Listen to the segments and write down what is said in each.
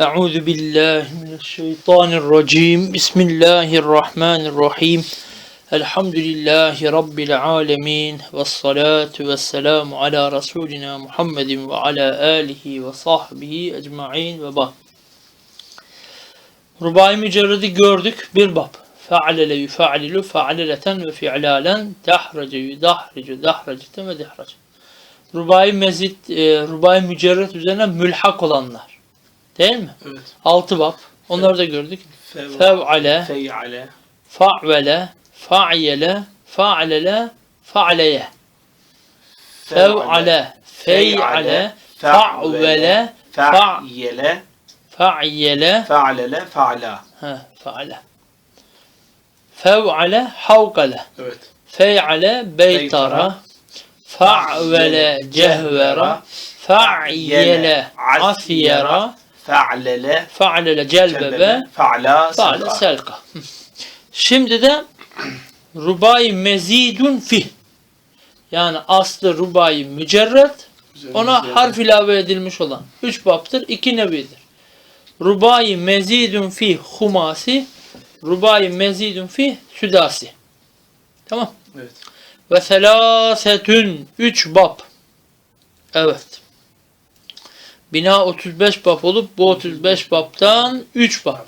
أعوذ بالله من الشيطان الرجيم بسم الله الرحمن الرحيم الحمد لله رب العالمين والصلاة والسلام على رسولنا محمد وعلى آله وصحبه أجمعين وبعد Rubai mücerredi gördük bir bab. Fe'alele yufe'alilu fe'aleleten ve fi'lalen dahrace yudahricu dahraceten ve dihrac. Rubai mezit, e, rubai mücerred üzerine mülhak olanlar. Değil mi? Evet. Altı bab. Onları da gördük. Fev- Fev'ale, Fey'ale. fa'vele, fa'yele, fa'alele, fa'leye. Fev'ale, fey'ale, fa'vele, fa- Fa'yele. fa'yele, Fa'lele. Fa'la. ha, fa'ale. Fev'ale, havkale. Evet. Fey'ale, beytara. Fa'vele, cehvera. Fa'yele, afyera. Fa'lele. Fa'lele, celbebe. Fa'la. Fa'le Selka. selka. Şimdi de rubai mezidun fi. Yani aslı rubai mücerred. Ona harf ilave edilmiş olan. Üç baptır. iki nevidir. Rubai mezidun fi humasi. Rubai mezidun fi südasi. Tamam. Evet. Ve selasetün. Üç bab. Evet. Bina 35 bab olup bu 35 babtan 3 bab.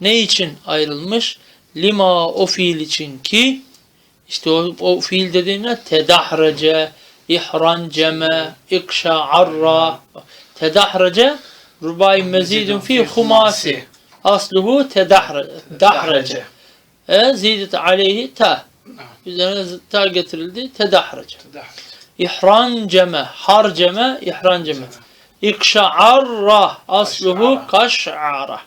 Ne için ayrılmış? Lima o fiil için ki işte o, o fiil dediğine tedahrece, ihranceme, ikşa'arra. Tedahrece rubai mezidun fi humasi. Asluhu tedahre, dahrece. E, zidet aleyhi ta. Üzerine ta getirildi. Tedahrece. İhranceme, harceme, ihranceme. İkşa'arra asluhu Kaş'ara.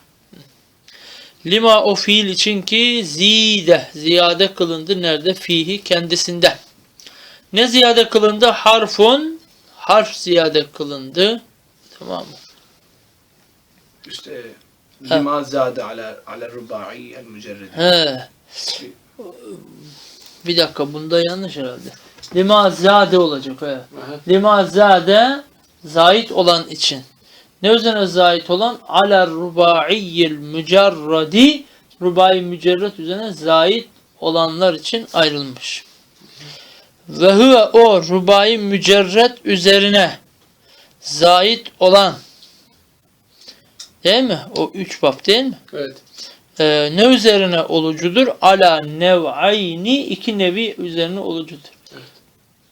Lima o fiil için ki zide ziyade kılındı nerede? Fihi kendisinde. Ne ziyade kılındı? Harfun harf ziyade kılındı. Tamam mı? İşte lima zade ala ala rubai el mücerred. He. Bir dakika bunda yanlış herhalde. Lima zade olacak. He. Lima zade zait olan için. Ne üzerine zait olan? Ala rubaiyyil mücerradi rubai mücerred üzerine zait olanlar için ayrılmış. Ve huve o rubai mücerred üzerine zait olan değil mi? O üç bab değil mi? Evet. Ee, ne üzerine olucudur? Ala nev'ayni iki nevi üzerine olucudur.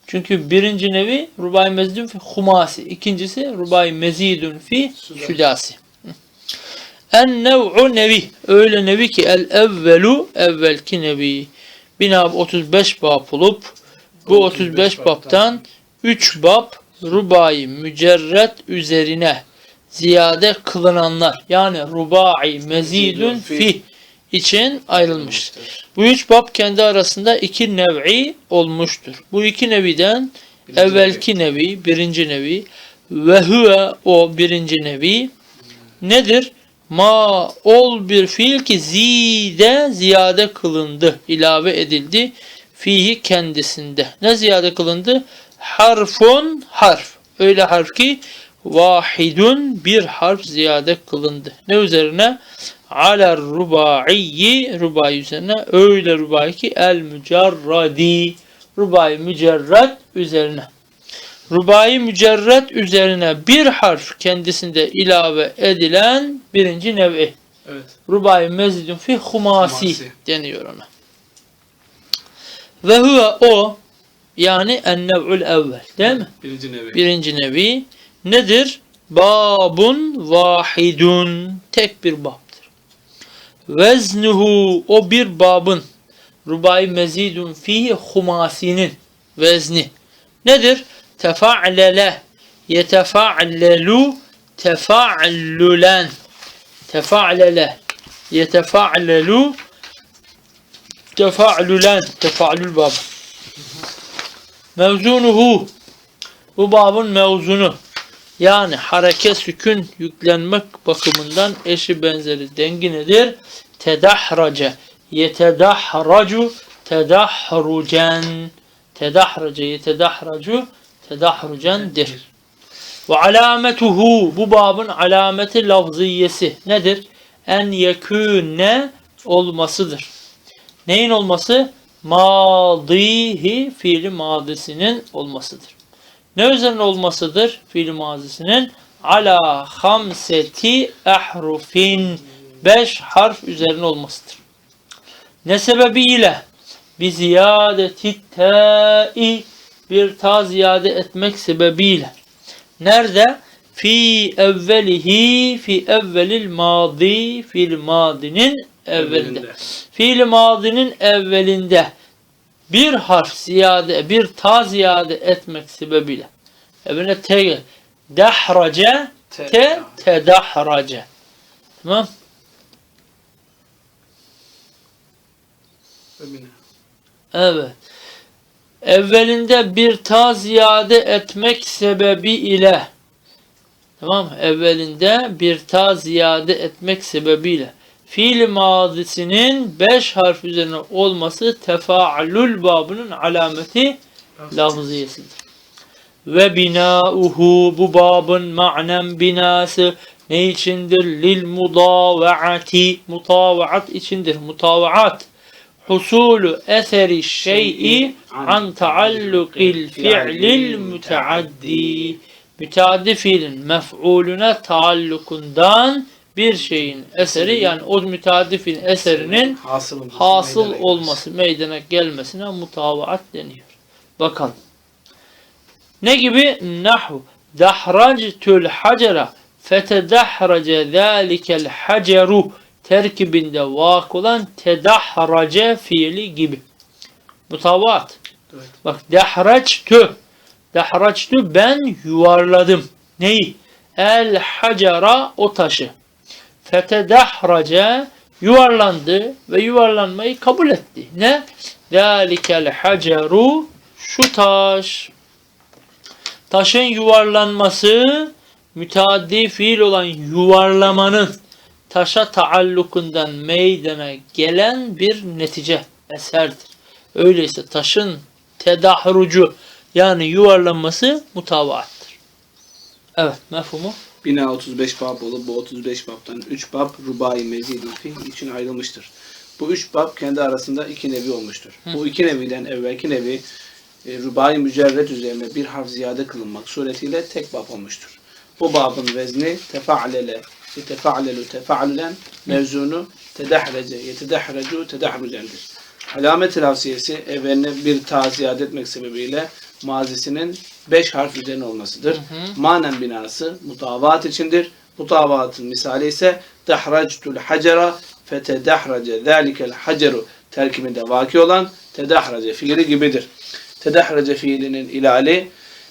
Çünkü birinci nevi rubai mezidun fi humasi. ikincisi rubai mezidun fi südasi. En nev'u nevi. Öyle nevi ki el evvelu evvelki nevi. Bina 35 bab olup bu 35 babtan 3 bab rubai mücerred üzerine ziyade kılınanlar yani rubai mezidun fi için ayrılmıştır. Bu üç bab kendi arasında iki nev'i olmuştur. Bu iki neviden Birinci evvelki nevi, birinci nevi ve huve o birinci nevi nedir? Ma ol bir fiil ki zide ziyade kılındı, ilave edildi. Fihi kendisinde. Ne ziyade kılındı? Harfun harf. Öyle harf ki vahidun bir harf ziyade kılındı. Ne üzerine? Ala rubaiyi rubai üzerine. Öyle rubai ki el mücerradi. Rubai mücerred üzerine. Rubai mücerred üzerine bir harf kendisinde ilave edilen birinci nevi. Evet. Rubai mezidun fi humasi Humasi. deniyor ona. Ve huve o yani en-nev'ul evvel değil mi? Birinci nevi. Birinci nevi nedir? Babun vahidun tek bir babdır. Veznuhu o bir babın rubai mezidun fihi humasinin vezni nedir? Tefa'lele yetefa'lelu tefa'llulen tefa'lele yetefa'lelu tefa'lülen tefa'lül bab mevzunuhu bu babın mevzunu yani hareket sükün yüklenmek bakımından eşi benzeri dengi nedir? Tedahrace yetedahracu tedahrucen tedahrace yetedahracu tedahrucendir. Ve alametuhu bu babın alameti lafziyesi nedir? En yekûne olmasıdır. Neyin olması? Madihi fiili madisinin olmasıdır. Ne üzerine olmasıdır fiili mazisinin? Ala hamseti ahrufin. Beş harf üzerine olmasıdır. Ne sebebiyle? Bi ziyadeti ta'i bir ta ziyade etmek sebebiyle. Nerede? Fi evvelihi fi evvelil madi fiil madinin evvelinde. Evvelinde. Fiil madinin evvelinde bir harf ziyade, bir ta ziyade etmek sebebiyle. Evine te. Dahrace Te- te tedahrace. Tamam? Evet. Evvelinde bir ta ziyade etmek sebebi ile tamam? Evvelinde bir ta ziyade etmek sebebiyle fiil mazisinin beş harf üzerine olması tefaallül babının alameti lafziyesidir. Ve binauhu bu babın manen binası ne içindir? Lil mudavaati mutavaat içindir. Mutavaat husulu eseri şey'i an taallukil fi'lil müteaddi müteaddi fiilin mef'ulüne taallukundan bir şeyin eseri yani o müteaddi fiilin eserinin hasıl olması. hasıl meydana olması, meydana gelmesine mutavaat deniyor. Bakalım. Ne gibi? Nahu. Dahractül hacera fetedahrace zâlikel haceru terkibinde vak olan tedahrace fiili gibi. Mutavaat. Evet. Bak dahraçtü. Dahraçtü ben yuvarladım. Neyi? El hacera o taşı. Fetedahrace yuvarlandı ve yuvarlanmayı kabul etti. Ne? Zâlikel haceru şu taş. Taşın yuvarlanması müteaddi fiil olan yuvarlamanın taşa taallukundan meydana gelen bir netice, eserdir. Öyleyse taşın tedahrucu yani yuvarlanması mutavaattır. Evet, mefhumu. Bina 35 bab olup bu 35 babtan 3 bab rubai mezidin fih için ayrılmıştır. Bu 3 bab kendi arasında iki nevi olmuştur. Bu iki neviden evvelki nevi e, rubai mücerret üzerine bir harf ziyade kılınmak suretiyle tek bab olmuştur. Bu babın vezni tefa'lele, tefa'lelu tefa'lülen mevzunu tedahrece, yetedahrecu tedahrucendir. Alamet-i tavsiyesi evveline bir ta ziyade etmek sebebiyle mazisinin beş harf üzerine olmasıdır. Manen binası mutavat içindir. Mutavatın misali ise dahractul hacera fetedahrace zalikel haceru terkibinde vaki olan tedahrace fiili gibidir. Tedahrace fiilinin ilali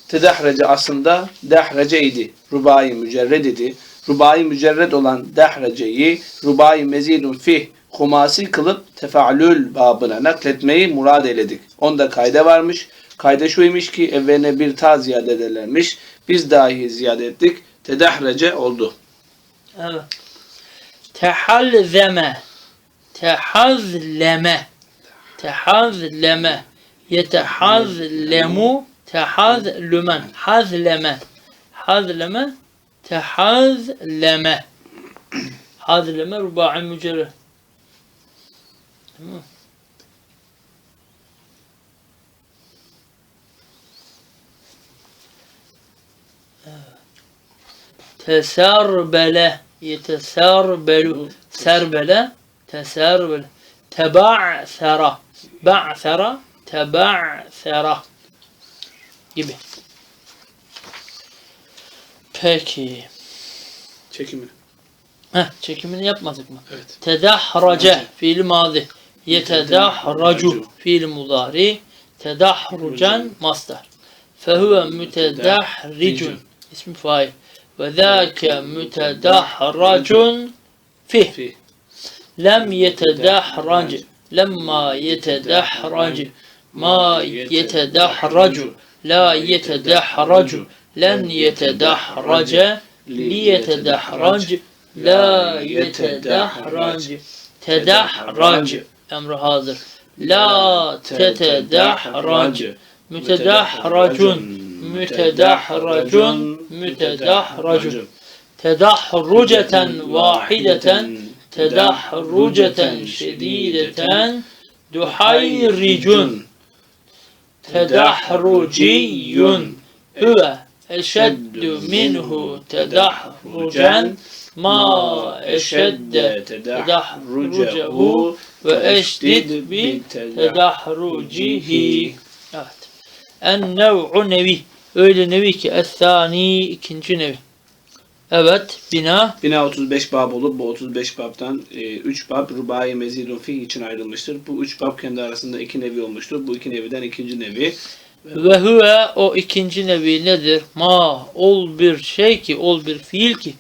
Tedahrece aslında dahrace idi. Rubai mücerred idi. Rubai mücerred olan dahreceyi rubai mezidun fih humasi kılıp tefa'lül babına nakletmeyi murad eyledik. Onda kayda varmış. Kayda şuymuş ki evveline bir ta ziyade ederlermiş. Biz dahi ziyade ettik. Tedahrece oldu. Evet. Tehallzeme. Tehazleme. Tehazleme. Yetehazlemu. Tehazlümen. Hazleme. Hazleme. Tehazleme. Hazleme rubai mücerre. Tamam. Teserbele yeteserbelu serbele teserbele teba'sera ba'sera teba'sera gibi. Peki. Çekimi. Heh, çekimini yapmadık mı? Evet. Tedahrace fiil mazi. Yetedahracu fiil mudari. Tedahrucan mastar. Fehuve mütedahricun. İsmi fail. Ve zâke mütedahracun fih. Fih. Lem yetedahrac. Lemma yetedahrac. Ma yetedahracu. La yetedahracu. Len yetedahrace. Li yetedahrac. La yetedahrac. Tedahrac. Emri hazır. La tetedahrac. Mütedahracun. mütedahracun, mütedahracun. Tedahruceten vahideten, tedahruceten şedideten, duhayricun, tedahruciyun, huve eşeddu minhu tedahrucen, ma eşedde tedahrucehu ve eşdid Öyle nevi ki es-sani ikinci nevi. Evet bina Bina 35 bab olup bu 35 babdan 3 bab rubai mezidun fih için ayrılmıştır. Bu 3 bab kendi arasında iki nevi olmuştur. Bu iki neviden ikinci nevi. ve huve o ikinci nevi nedir? Ma ol bir şey ki ol bir fiil ki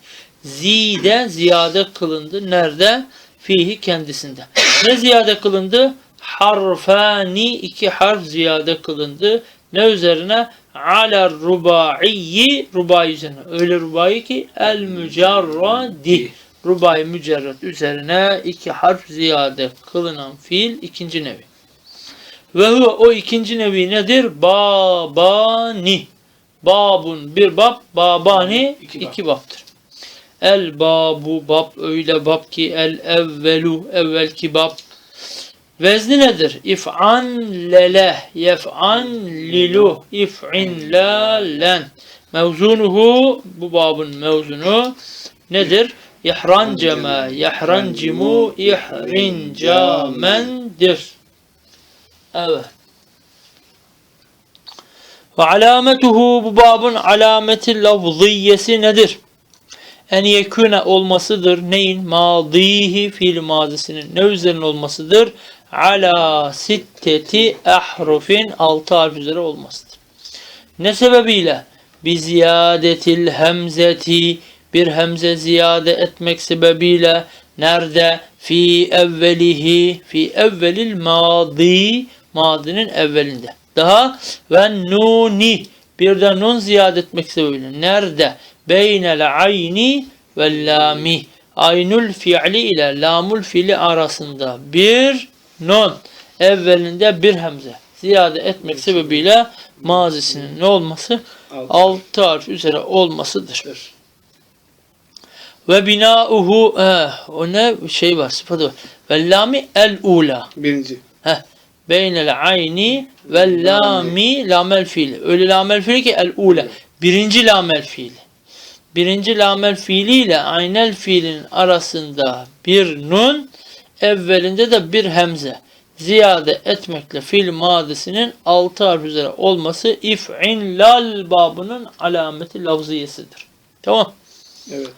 zide ziyade kılındı. Nerede? Fihi kendisinde. Ne ziyade kılındı? Harfani iki harf ziyade kılındı. Ne üzerine? Ala rubaiyi rubai üzerine. Öyle rubai ki el mücerradi. Rubai mücerred üzerine iki harf ziyade kılınan fiil ikinci nevi. Ve huve o ikinci nevi nedir? Babani. Babun bir bab, babani İki iki, bab. babtır. El babu bab öyle bab ki el evvelu evvelki bab. Vezni nedir? İf'an lele, yef'an lilu, if'in la len. Mevzunuhu bu babın mevzunu nedir? İhranceme, yahrancimu, ihrincamendir. Evet. Ve alametuhu bu babın alameti lafziyesi nedir? En yekune olmasıdır. Neyin? Madihi fiil mazisinin ne üzerine olmasıdır? Ala sitteti ahrufin altı harf üzere olmasıdır. Ne sebebiyle? Bi ziyadetil hemzeti bir hemze ziyade etmek sebebiyle nerede? Fi evvelihi fi evvelil madi madinin evvelinde. Daha ve nuni bir de nun ziyade etmek sebebiyle nerede? Beynel ayni ve lami aynul fiili ile lamul fiili arasında bir nun evvelinde bir hemze ziyade etmek sebebiyle mazisinin ne olması? Altı. Harf üzere olmasıdır. Ve binauhu eh, o ne şey var sıfatı var. Ve lami el ula. Birinci. Heh. Beynel ayni ve lami lamel fiili. Öyle lamel fiili ki el ula. Birinci lamel fiili. Birinci lamel fiili ile aynel fiilin arasında bir nun, evvelinde de bir hemze. Ziyade etmekle fiil madisinin altı harf üzere olması if'in lal babının alameti lafziyesidir. Tamam. Evet.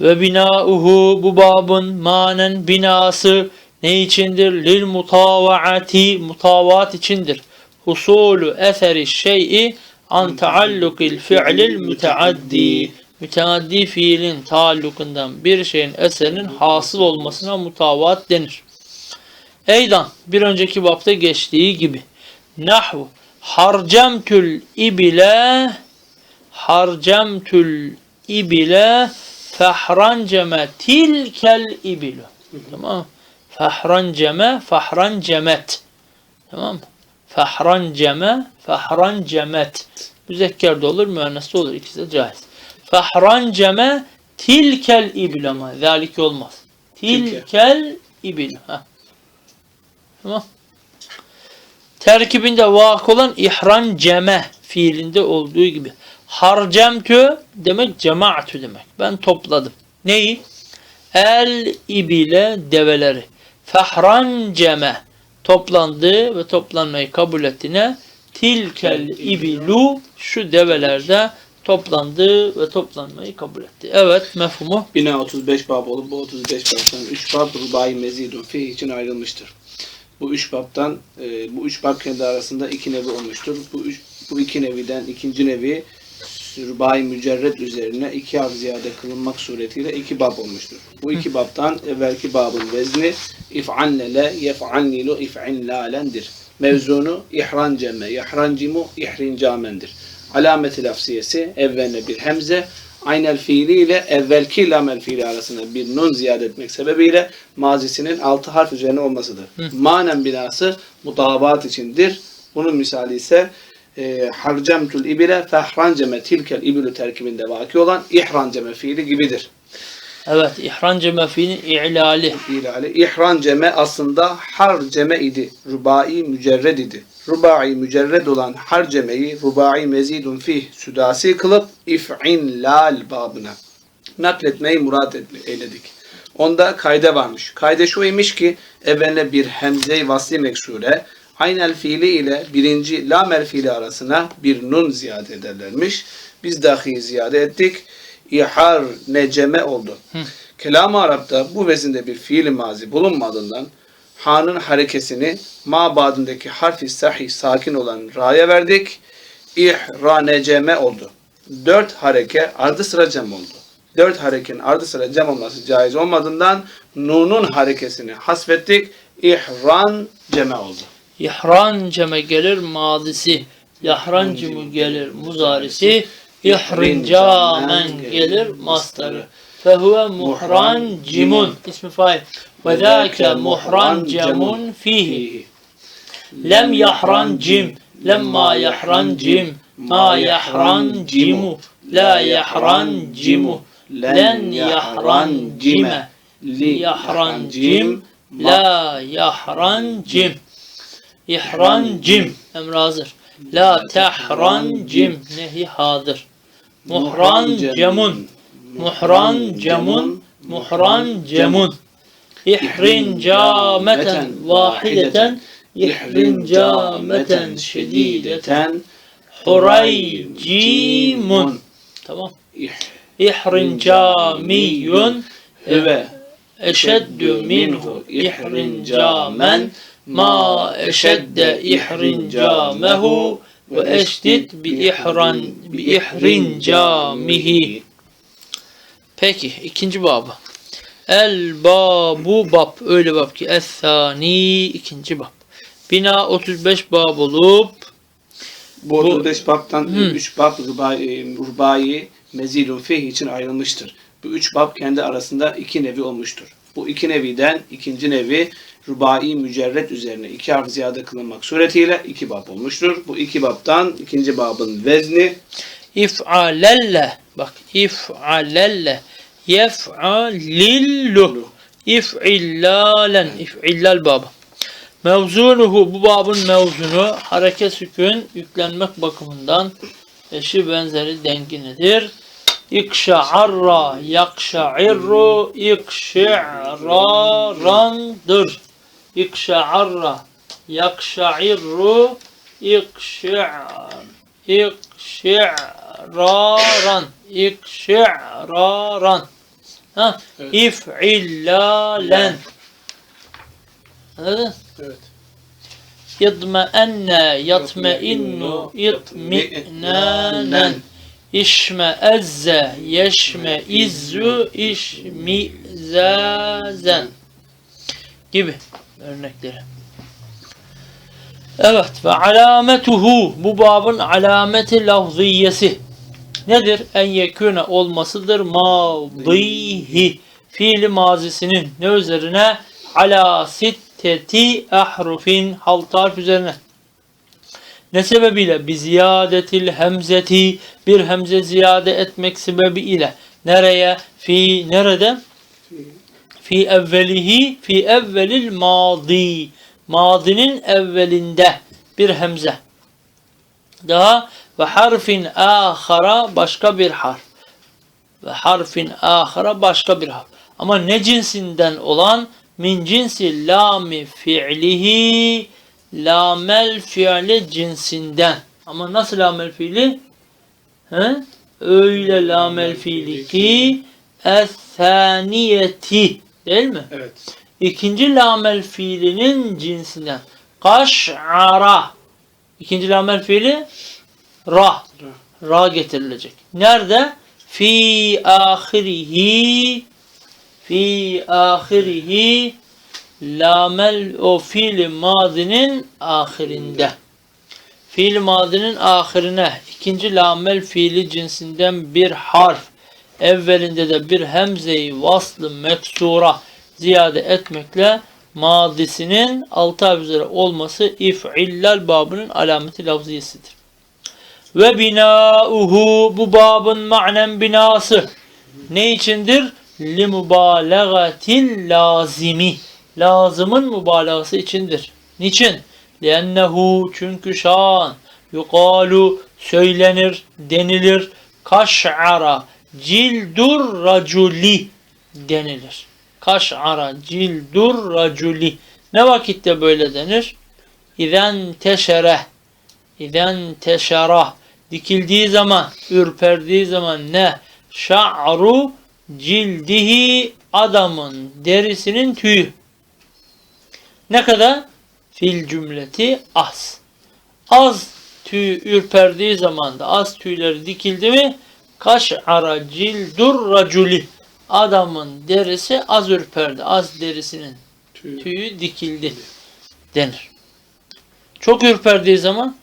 Ve binauhu bu babın manen binası ne içindir? Lil mutavaati mutavat içindir. Husulü eseri şey'i an taallukil fi'lil müteaddi. Müteaddi fiilin taallukundan bir şeyin eserinin hasıl olmasına mutavat denir. Eydan bir önceki bapta geçtiği gibi. Nahvu harcamtül ibile harcamtül ibile fehranceme tilkel ibilu. Tamam mı? Fehranceme. Tamam mı? Fehranceme, fehrancemet. Müzekker de olur, müennes de olur. İkisi de caiz. Fehranceme tilkel ibil ama. Zalik olmaz. Tilkel ibil. Tamam. Terkibinde vak olan ihran ceme fiilinde olduğu gibi. Harcemtü demek cemaatü demek. Ben topladım. Neyi? El ibile develeri. Fehran ceme toplandı ve toplanmayı kabul ettiğine tilkel ibilu şu develerde toplandı ve toplanmayı kabul etti. Evet mefhumu. Bina 35 bab olup bu 35 babdan 3 bab rubai mezidun fih için ayrılmıştır. Bu üç babtan e, bu üç bab kendi arasında iki nevi olmuştur. Bu üç, bu iki neviden ikinci nevi rubai mücerred üzerine iki harf ziyade kılınmak suretiyle iki bab olmuştur. Bu iki babtan evvelki babın vezni if'annele yef'annilu if'inlalendir. Mevzunu ihranceme, yahrancimu, ihrincamendir. Alameti lafziyesi evveline bir hemze, aynel fiili ile evvelki lamel fiili arasında bir nun ziyade etmek sebebiyle mazisinin altı harf üzerine olmasıdır. Manen binası mutabaat içindir. Bunun misali ise e, harcemtul ibile fehranceme tilkel ibülü terkibinde vaki olan ihranceme fiili gibidir. Evet, ihranceme fiilin i'lali. İlali. İhranceme aslında harceme idi. Rubai mücerred idi. Rubai mücerred olan harcemeyi rubai mezidun fih südasi kılıp if'in lal babına nakletmeyi murat eyledik. Onda kayda varmış. Kayda şu imiş ki evveline bir hemze-i vasli meksure aynel fiili ile birinci lamel fiili arasına bir nun ziyade ederlermiş. Biz dahi ziyade ettik. İhar neceme oldu. Kelam-ı Arap'ta bu vezinde bir fiil mazi bulunmadığından hanın harekesini mabadındaki harfi sahih sakin olan ra'ya verdik. İhraneceme oldu. Dört hareke ardı sıra cem oldu. Dört harekenin ardı sıra cem olması caiz olmadığından nunun harekesini hasfettik. İhran ceme oldu. İhranceme gelir madisi. Yahrancımı gelir muzarisi. İhrincamen gelir mastarı. Fehuve muhrancimun. İsmi fail. Ve zâke muhrancemun fihi. Lem yahrancim. Lemma yahrancim. Ma yahrancimu. La yahrancimu. Len yahrancime. Li Yahrancim. La yahrancim. İhrancim. Emri hazır. La tehrancim. Nehi hadır. Muhrancemun. Muhrancemun. Muhrancemun. İhrincameten vahideten. İhrincameten şedideten. Huraycimun. Tamam. İhrincamiyun. Ve eşeddü minhu ihrincamen ma eşedde ihrincamehu ve eşdid bi ihran bi ihrincamihi. Peki ikinci babı. El babu bab öyle bab ki es-sani ikinci bab. Bina 35 bab olup Bu 35 babtan 3 bab rubai, rubai mezidun fih için ayrılmıştır. Bu üç bab kendi arasında iki nevi olmuştur. Bu iki neviden ikinci nevi rubai mücerret üzerine iki harf ziyade kılınmak suretiyle iki bab olmuştur. Bu iki babtan ikinci babın vezni if'alelle bak if'alelle yef'alillu if'illalen if'illal babı. Mevzunuhu bu babın mevzunu hareket sükun yüklenmek bakımından eşi benzeri denginedir. İkşa'arra yakşa'irru ikşi'rarandır. İkşa'arra yakşa'irru ikşi'ar ikşi'raran ikşi'raran ha evet. if'illalen Anladın? Evet. İdme'enne yatme'innu itmi'nanen İşme ezze yeşme izzu işmi'zazen gibi örnekleri. Evet ve alametuhu bu babın alameti lafziyesi nedir? En yekûne olmasıdır madihi fiili mazisinin ne üzerine? Ala sitteti ahrufin halt harf üzerine. Ne sebebiyle? Bi ziyadetil hemzeti bir hemze ziyade etmek sebebiyle. Nereye? Fi nerede? Fi evvelihi fi evvelil madi. Madinin evvelinde bir hemze. Daha ve harfin ahara başka bir harf. Ve harfin ahara başka bir harf. Ama ne cinsinden olan min cinsi lami fi'lihi lamel fiili cinsinden. Ama nasıl lamel fiili? He? Öyle lamel fiili ki es-saniyeti değil mi? Evet. İkinci lamel fiilinin cinsinden. Kaş'ara. İkinci lamel fiili ra. Ra getirilecek. Nerede? Fi ahirihi fi ahirihi lamel o fiil madinin ahirinde. Fiil madinin ahirine ikinci lamel fiili cinsinden bir harf evvelinde de bir hemzeyi vaslı meksura ziyade etmekle madisinin altı üzere olması if'illal babının alameti lafziyesidir. Ve binauhu bu babın manen binası ne içindir? Li mübalağatil lazimi. Lazımın mübalağası içindir. Niçin? Liennehu çünkü şan yukalu söylenir, denilir. Kaş'ara cildur raculi denilir. Kaş'ara cildur raculi. Ne vakitte böyle denir? İzen teşere İzen teşara dikildiği zaman, ürperdiği zaman ne? Şa'ru cildihi adamın derisinin tüyü. Ne kadar? Fil cümleti az. Az tüy ürperdiği zaman da az tüyleri dikildi mi? Kaş'ara cildur raculi. Adamın derisi az ürperdi. Az derisinin Tüy. tüyü dikildi denir. Çok ürperdiği zaman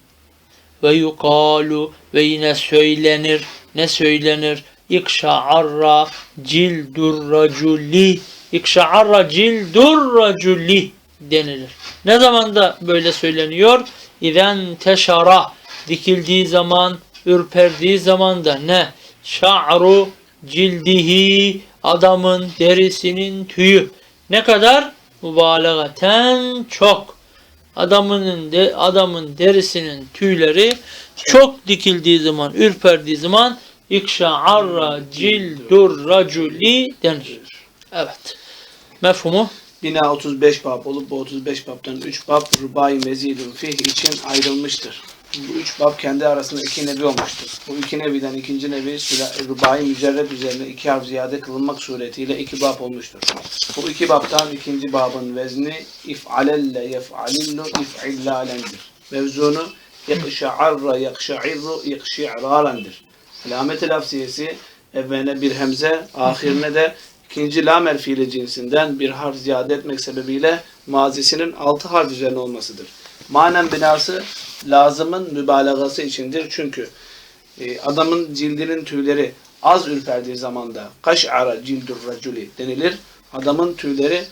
ve yukalu ve yine söylenir. Ne söylenir? İkşa'arra cildur raculi İkşa'arra cildur raculi denilir. Ne zaman da böyle söyleniyor? İzen teşara dikildiği zaman, ürperdiği zaman da ne? Şa'ru cildihi adamın derisinin tüyü. Ne kadar? Mübalağaten çok. Adamın de adamın derisinin tüyleri çok dikildiği zaman, ürperdiği zaman ikşa'arra cildur raculi denir. Evet. Mefhumu? Bina 35 bab olup bu 35 babdan 3 bab rubai mezidun fih için ayrılmıştır. Bu üç bab kendi arasında iki nevi olmuştur. Bu iki neviden ikinci nevi süla- rubai mücerred üzerine iki harf ziyade kılınmak suretiyle iki bab olmuştur. Bu iki babtan ikinci babın vezni if'alelle yef'alillu if'illalendir. Mevzunu yakşa'arra yakşa'irru yakşi'rarendir. Alamet-i lafziyesi evveline bir hemze, ahirine de ikinci lamer fiili cinsinden bir harf ziyade etmek sebebiyle mazisinin altı harf üzerine olmasıdır. Manen binası lazımın mübalağası içindir. Çünkü e, adamın cildinin tüyleri az ürperdiği zamanda kaş'ara cildur raculi denilir. Adamın tüyleri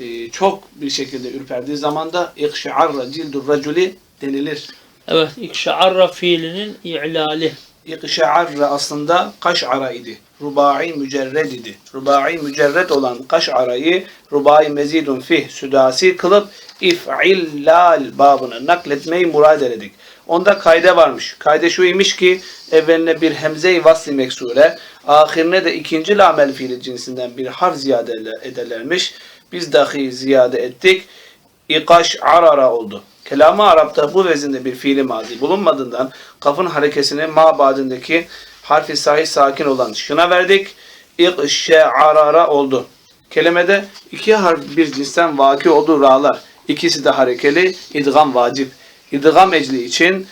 e, çok bir şekilde ürperdiği zamanda ikşa'arra cildur raculi denilir. Evet, ikşa'arra fiilinin i'lali. İkşa'arra aslında kaş'ara idi. Rubai mücerred idi. Rubai mücerred olan kaş'arayı rubai mezidun fih südasi kılıp if'illal babını nakletmeyi murad ededik. Onda kayde varmış. Kayde şu imiş ki evveline bir hemze-i vasli meksure, ahirine de ikinci lamel fiili cinsinden bir harf ziyade ederlermiş. Biz dahi ziyade ettik. İkaş arara oldu. Kelamı Arap'ta bu vezinde bir fiili mazi bulunmadığından kafın harekesini ma badindeki harfi sahih sakin olan şuna verdik. İkşe'arara oldu. Kelimede iki harf bir cinsten vaki olduğu ra'lar. İkisi de harekeli, idgam vacip. İdgam ecli için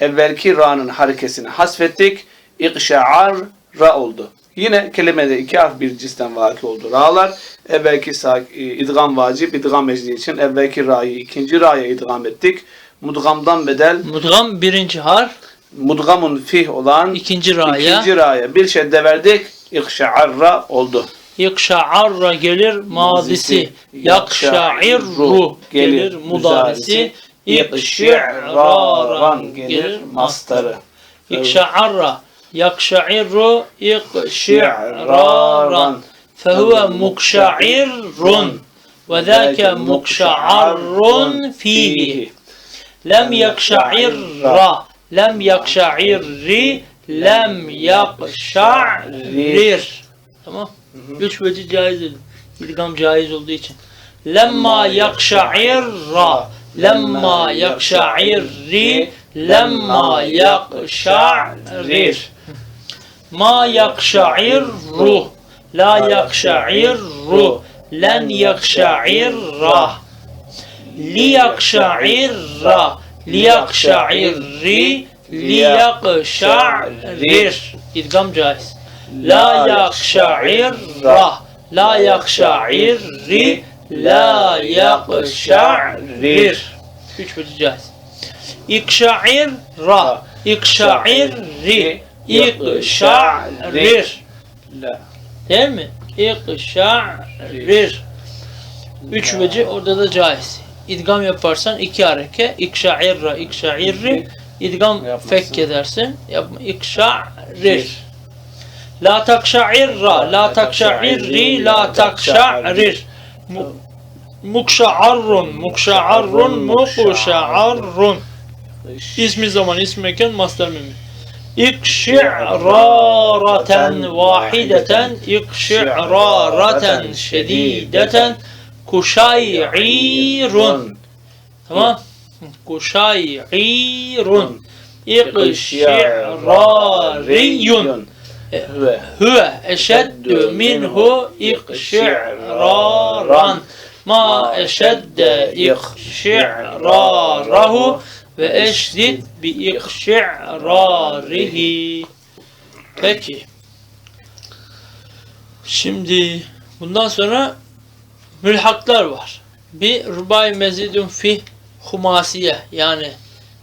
evvelki ra'nın harekesini hasfettik. İkşe'ar ra oldu. Yine kelimede iki harf bir cinsten vaki oldu. Ra'lar evvelki e, idgam vacip, idgam ecli için evvelki ra'yı ikinci ra'ya idgam ettik. Mudgamdan bedel Mudgam birinci harf, mudgamun fih olan ikinci ra'ya. ikinci ra'ya bir şedde verdik. İkşa'arra oldu. Yakşa'arra gelir mazisi. Yakşa'irru gelir mudarisi. İkşi'raran gelir mastarı. İkşa'arra yakşa'irru ikşi'raran fehuve mukşa'irrun ve zâke mukşa'arrun fihi. Lem yakşa'irra lem yakşa'irri lem yakşa'rir. Tamam. Üç veci caiz dedim. İdgam caiz olduğu için. Lemma yakşa'irra. lemma yakşa'irri. lemma yakşa'rir. Ma yakşa'irru. La yakşa'irru. len yakşa'irra. Li yakşa'irra. Li yakşa'irri. Li yakşa'rir. İdgam caiz. La yakşa'irra La yakşa'irri La yakşa'rir Üç caiz. İkşa'irra İkşa'irri İkşa'rir La. Değil mi? İkşa'rir Üç veci orada da caiz. İdgam yaparsan iki hareke. İkşa'irra İkşa'irri idgam Yapmasın. fek edersin. Yapma. İkşa'rir. La takşa'irra. La takşa'irri. La takşa'rir. Mu- Mukşa'arrun. Mukşa'arrun. Mukşa'arrun. İsmi zaman, ismi mekan, mastar mimi. İkşi'rareten vahideten, ikşi'rareten şedideten, kuşay'irun. Tamam. Kuşay'irun. İkşi'rariyun. Ve Huve eşeddü minhu ikşi'raran. Ma eşedde ikşi'rarahu ve eşdid bi ikşi'rarihi. Peki. Şimdi bundan sonra mülhaklar var. Bir rubai mezidun fi humasiye yani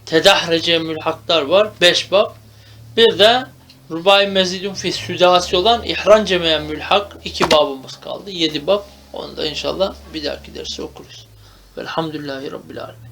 tedahrece mülhaklar var. Beş bab. Bir de rubai mezidun fi südasi olan ihran cemeyen mülhak. iki babımız kaldı. Yedi bab. Onu da inşallah bir dahaki dersi okuruz. Velhamdülillahi Rabbil Alemin.